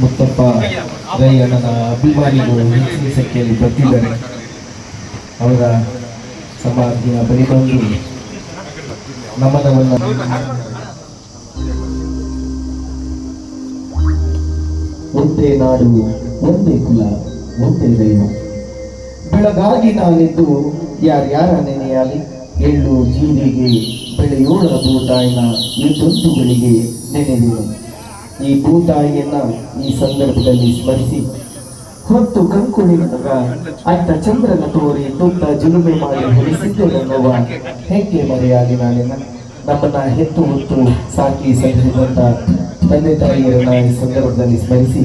ಮುತ್ತಪ್ಪ ರೈ ಅಣ್ಣನ ಅಭಿಮಾನಿಗಳು ಹೆಚ್ಚಿನ ಸಂಖ್ಯೆಯಲ್ಲಿ ಬರ್ತಿದ್ದಾರೆ. ಅವರ ಸಮಾಧಿಯ ಬಳಿ ಬಂದು ನಮನವನ್ನು ಒಂದೇ ನಾಡು, ಒಂದೇ ಕುಲ, ಒಂದೇ ದೈವ. ಬೆಳಗಾಗಿ ನಾನಿದ್ದು ಯಾರ್ಯಾರ ನೆನೆಯಾಲಿ, ಎಳ್ಳು, ಜೀರಿಗೆ ಬೆಳೆಯೋಳ ಭೂತಾಯಿನ ಬೆಳಿಗ್ಗೆ ನೆನೆದಿರು. ಈ ಭೂತಾಯಿಯನ್ನ ಈ ಸಂದರ್ಭದಲ್ಲಿ ಸ್ಮರಿಸಿ. ಹೊತ್ತು ಕಂಕುಳಿದಾಗ ಅತ್ತ ಚಂದ್ರನ ತೋರಿ ತುತ್ತ ಜುಲುಮೆ ಮಾಡಿ ಹೊಲಿಸಿದ್ದೆ ನನ್ನವ್ವ ಹೇಗೆ ಮರೆಯಾಗಿ ನಾನಿನ ನಮ್ಮನ್ನ ಹೆತ್ತು ಹೊತ್ತು ಸಾಕಿ ಸಲ್ಲಿಸಿದಂತ ತಂದೆ ತಾಯಿಯರನ್ನ ಈ ಸಂದರ್ಭದಲ್ಲಿ ಸ್ಮರಿಸಿ.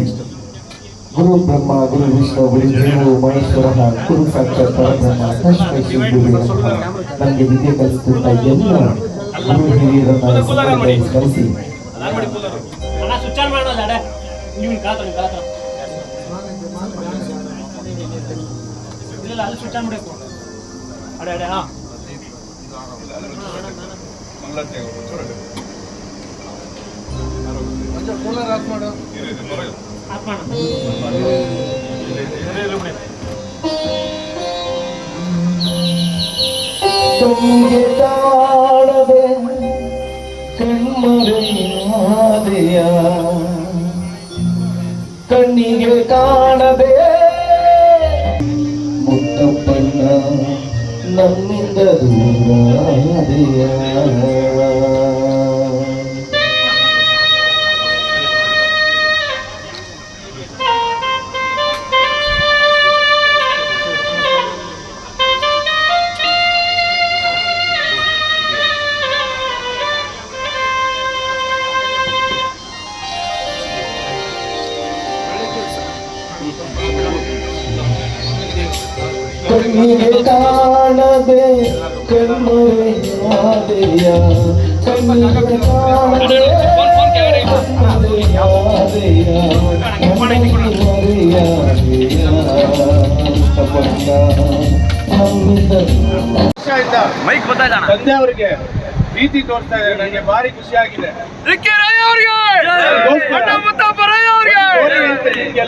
ಗುರು ಬ್ರಹ್ಮ, ಗುರು ವಿಷ್ಣು, ಗುರು ದೇವು ಮಹೇಶ್ವರ, ಗುರು ಸಾಕ್ಷಾತ್ ಪರಬ್ರಹ್ಮ ತಸ್ಮೈ ನಮಗೆ ವಿದ್ಯೆ ಕಲಿಸುತ್ತ ಎಲ್ಲ ಗುರು ಹಿರಿಯರನ್ನ ಸ್ಮರಿಸಿ. ನೀವು ಕಾತ್ರ ನೀವು ಕಾತ ಇಲ್ಲ ಅಲ್ಲಿ ಸ್ವಿಚ್ ಆನ್ ಅಡೆ ಅಡೆ ಹಾ. ಆಫ್ ಮಾಡು. ಕಣ್ಮರೆಯಾದೆಯ ಕಣ್ಣಿಗೆ ಕಾಣದೆ ಮುತ್ತಪ್ಪಣ್ಣ ನನ್ನಿಂದ ಕಣ್ಣಿಗೆ ಕಾಣದೆ ಕಣ್ಮರೆಯಾದೆಯ ಕಣ್ಣಿಗೆ ಕಾಣದೆ ಕಣ್ಮರೆಯಾದೆಯ ಮೈಕ್ ತಂದೆ ಅವರಿಗೆ ಪ್ರೀತಿ ತೋರಿಸ್ತಾ ಇದ್ದಾರೆ. ನನಗೆ ಭಾರಿ ಖುಷಿ ಆಗಿದೆ.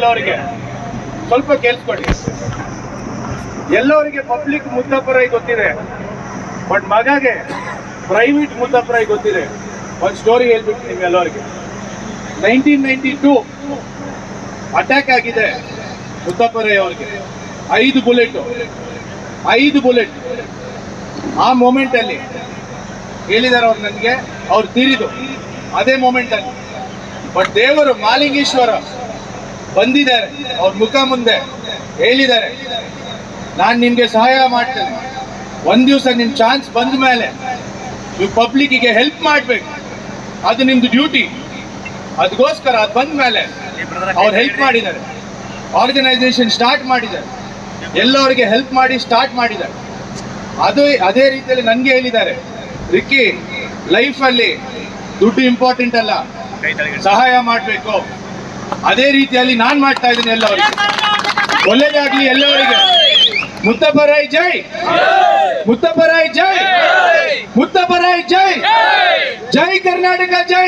ಅವ್ರಿಗೆ! ಸ್ವಲ್ಪ ಕೇಳಿಸ್ಕೊಳ್ಳಿ. ಎಲ್ಲವರಿಗೆ ಪಬ್ಲಿಕ್ ಮುದ್ದಪ್ಪರೈ ಗೊತ್ತಿದೆ. ಬಟ್ ಮಗಗೆ ಪ್ರೈವೇಟ್ ಮುದ್ದಪ್ಪರೈ ಗೊತ್ತಿದೆ. ಒಂದು ಸ್ಟೋರಿ ಹೇಳ್ಬಿಟ್ಟು ನಿಮ್ಗೆಲ್ಲವರಿಗೆ ನೈನ್ಟೀನ್ ನೈನ್ಟಿ ಟೂ ಅಟ್ಯಾಕ್ ಆಗಿದೆ ಮುದ್ದಪ್ಪರೈ ಅವ್ರಿಗೆ. ಐದು ಬುಲೆಟ್ ಐದು ಬುಲೆಟ್ ಆ ಮೂಮೆಂಟ್ ಅಲ್ಲಿ ಹೇಳಿದಾರೆ ಅವ್ರು ನನಗೆ, ಅವ್ರು ತೀರಿದು ಅದೇ ಮೂಮೆಂಟ್ ಅಲ್ಲಿ. ಬಟ್ ದೇವರು ಮಾಲಿಂಗೇಶ್ವರ ಬಂದಿದ್ದಾರೆ. ಅವ್ರ ಮುಖ ಮುಂದೆ ಹೇಳಿದ್ದಾರೆ. ನಾನು ನಿಮಗೆ ಸಹಾಯ ಮಾಡ್ತೇನೆ. ಒಂದ್ ದಿವಸ ನಿಮ್ ಚಾನ್ಸ್ ಬಂದ ಮೇಲೆ ನೀವು ಪಬ್ಲಿಕ್ಕಿಗೆ ಹೆಲ್ಪ್ ಮಾಡ್ಬೇಕು. ಅದು ನಿಮ್ದು ಡ್ಯೂಟಿ ಅದಕ್ಕೋಸ್ಕರ ಅದು ಬಂದ ಮೇಲೆ ಅವ್ರು ಹೆಲ್ಪ್ ಮಾಡಿದ್ದಾರೆ. ಆರ್ಗನೈಸೇಷನ್ ಸ್ಟಾರ್ಟ್ ಮಾಡಿದ್ದಾರೆ. ಎಲ್ಲರಿಗೆ ಹೆಲ್ಪ್ ಮಾಡಿ ಸ್ಟಾರ್ಟ್ ಮಾಡಿದ್ದಾರೆ. ಅದು ಅದೇ ರೀತಿಯಲ್ಲಿ ನನಗೆ ಹೇಳಿದ್ದಾರೆ. ರಿಕ್ಕಿ ಲೈಫಲ್ಲಿ ದುಡ್ಡು ಇಂಪಾರ್ಟೆಂಟ್ ಅಲ್ಲ. ಸಹಾಯ ಮಾಡಬೇಕು. ಅದೇ ರೀತಿಯಲ್ಲಿ ನಾನು ಮಾಡ್ತಾ ಇದ್ದೀನಿ ಎಲ್ಲವರಿಗೆ ಒಳ್ಳೇದಾಗ್ಲಿ ಎಲ್ಲವರಿಗೆ ಮುತ್ತಪರಾಯ್ ಜೈ. ಮುತ್ತಪರಾಯ್ ಜೈ. ಮುತ್ತಪರಾಯ್ ಜೈ. ಜೈ ಕರ್ನಾಟಕ ಜೈ.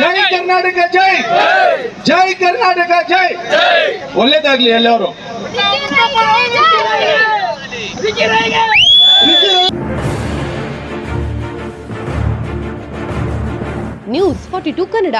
ಜೈ ಕರ್ನಾಟಕ ಜೈ. ಜೈ ಕರ್ನಾಟಕ ಜೈ. ಒಳ್ಳೇದಾಗ್ಲಿ ಎಲ್ಲವರು ನ್ಯೂಸ್ ಫಾರ್ಟಿ ಟು ಕನ್ನಡ.